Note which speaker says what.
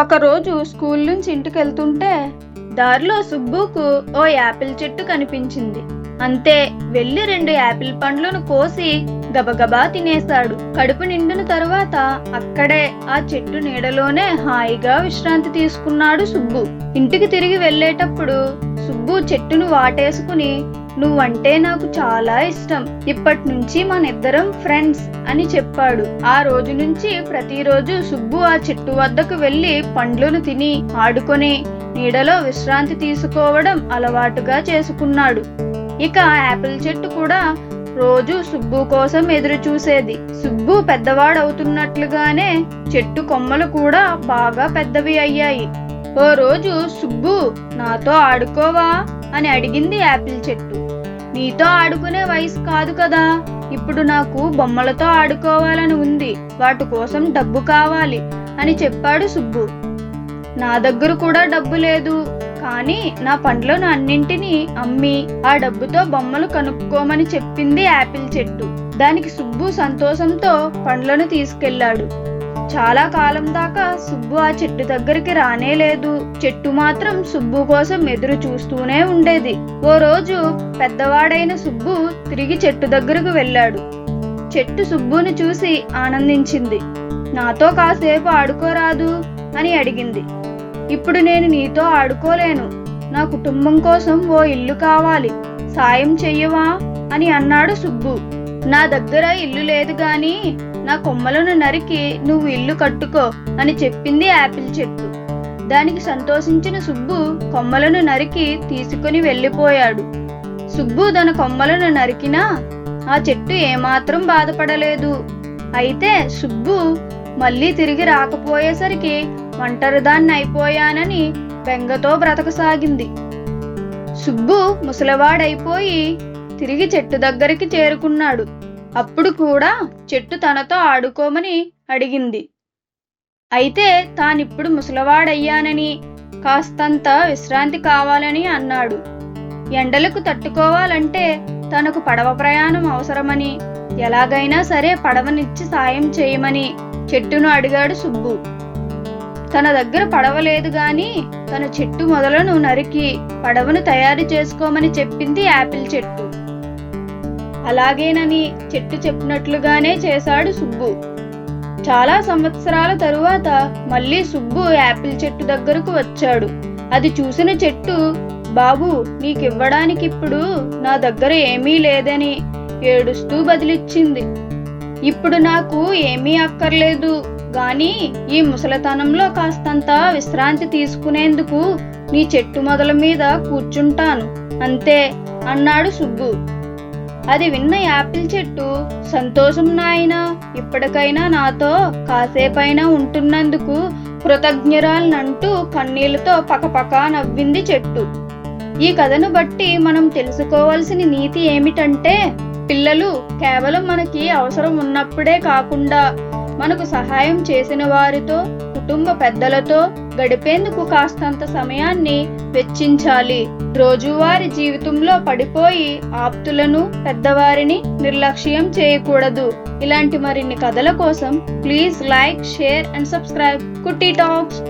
Speaker 1: ఒకరోజు స్కూల్ నుంచి ఇంటికి వెళ్తుంటే దారిలో సుబ్బుకు ఓ యాపిల్ చెట్టు కనిపించింది. అంతే వెళ్ళి రెండు యాపిల్ పండ్లను కోసి గబగబా తినేశాడు. కడుపు నిండిన తరువాత అక్కడే ఆ చెట్టు నీడలోనే హాయిగా విశ్రాంతి తీసుకున్నాడు సుబ్బు. ఇంటికి తిరిగి వెళ్ళేటప్పుడు సుబ్బు చెట్టును వాటేసుకుని నువ్వంటే నాకు చాలా ఇష్టం. ఇప్పటి నుంచి మనిద్దరం ఫ్రెండ్స్ అని చెప్పాడు. ఆ రోజు నుంచి ప్రతిరోజు సుబ్బు ఆ చెట్టు వద్దకు వెళ్ళి పండ్లను తిని ఆడుకొని నీడలో విశ్రాంతి తీసుకోవడం అలవాటుగా చేసుకున్నాడు. ఇక యాపిల్ చెట్టు కూడా రోజు సుబ్బు కోసం ఎదురు చూసేది. సుబ్బు పెద్దవాడవుతున్నట్లుగానే చెట్టు కొమ్మలు కూడా బాగా పెద్దవి అయ్యాయి. ఓ రోజు సుబ్బు నాతో ఆడుకోవా? అని అడిగింది యాపిల్ చెట్టు. నీతో ఆడుకునే వయసు కాదు కదా. ఇప్పుడు నాకు బొమ్మలతో ఆడుకోవాలని ఉంది. వాటి కోసం డబ్బు కావాలి అని చెప్పాడు సుబ్బు. నా దగ్గర కూడా డబ్బు లేదు. కానీ నా పండ్లను అన్నింటినీ అమ్మి ఆ డబ్బుతో బొమ్మలు కనుక్కోమని చెప్పింది యాపిల్ చెట్టు. దానికి సుబ్బు సంతోషంతో పండ్లను తీసుకెళ్ళాడు. చాలా కాలం దాకా సుబ్బు ఆ చెట్టు దగ్గరికి రానే లేదు. చెట్టు మాత్రం సుబ్బు కోసం ఎదురు చూస్తూనే ఉండేది. ఓ రోజు పెద్దవాడైన సుబ్బు తిరిగి చెట్టు దగ్గరకు వెళ్ళాడు. చెట్టు సుబ్బుని చూసి ఆనందించింది. నాతో కాసేపు ఆడుకోరాదు అని అడిగింది. ఇప్పుడు నేను నీతో ఆడుకోలేను. నా కుటుంబం కోసం ఓ ఇల్లు కావాలి. సాయం చెయ్యవా? అని అన్నాడు సుబ్బు. నా దగ్గర ఇల్లు లేదు గాని నా కొమ్మలను నరికి నువ్వు ఇల్లు కట్టుకో అని చెప్పింది యాపిల్ చెట్టు. దానికి సంతోషించిన సుబ్బు కొమ్మలను నరికి తీసుకుని వెళ్ళిపోయాడు. సుబ్బు తన కొమ్మలను నరికినా ఆ చెట్టు ఏమాత్రం బాధపడలేదు. అయితే సుబ్బు మళ్ళీ తిరిగి రాకపోయేసరికి ఒంటరిదాన్ని అయిపోయానని బెంగతో బ్రతకసాగింది. సుబ్బు ముసలివాడైపోయి తిరిగి చెట్టు దగ్గరికి చేరుకున్నాడు. అప్పుడు కూడా చెట్టు తనతో ఆడుకోమని అడిగింది. అయితే తానిప్పుడు ముసలివాడయ్యానని కాస్తంత విశ్రాంతి కావాలని అన్నాడు. ఎండలకు తట్టుకోవాలంటే తనకు పడవ ప్రయాణం అవసరమని ఎలాగైనా సరే పడవనిచ్చి సాయం చేయమని చెట్టును అడిగాడు సుబ్బు. తన దగ్గర పడవ లేదు గాని తన చెట్టు మొదలను నరికి పడవను తయారు చేసుకోమని చెప్పింది యాపిల్ చెట్టు. అలాగేనని చెట్టు చెప్పినట్లుగానే చేశాడు సుబ్బు. చాలా సంవత్సరాల తరువాత మళ్ళీ సుబ్బు యాపిల్ చెట్టు దగ్గరకు వచ్చాడు. అది చూసిన చెట్టు బాబు నీకివ్వడానికి ఇప్పుడు నా దగ్గర ఏమీ లేదని ఏడుస్తూ బదిలిచ్చింది. ఇప్పుడు నాకు ఏమీ అక్కర్లేదు. గాని ఈ ముసలితనంలో కాస్తంత విశ్రాంతి తీసుకునేందుకు నీ చెట్టు మొదల మీద కూర్చుంటాను. అంతే అన్నాడు సుబ్బు. అది విన్న యాపిల్ చెట్టు సంతోషం నాయనా ఇప్పటికైనా నాతో కాసేపైనా ఉంటున్నందుకు కృతజ్ఞరాలనంటూ కన్నీళ్ళతో పకపక నవ్వింది చెట్టు. ఈ కథను బట్టి మనం తెలుసుకోవాల్సిన నీతి ఏమిటంటే పిల్లలు కేవలం మనకి అవసరం ఉన్నప్పుడే కాకుండా మనకు సహాయం చేసిన వారితో కుటుంబ పెద్దలతో గడిపేందుకు కాస్తంత సమయాన్ని వెచ్చించాలి. రోజువారి జీవితంలో పడిపోయి ఆప్తులను పెద్దవారిని నిర్లక్ష్యం చేయకూడదు. ఇలాంటి మరిన్ని కథల కోసం please like share and subscribe. Kutti talks.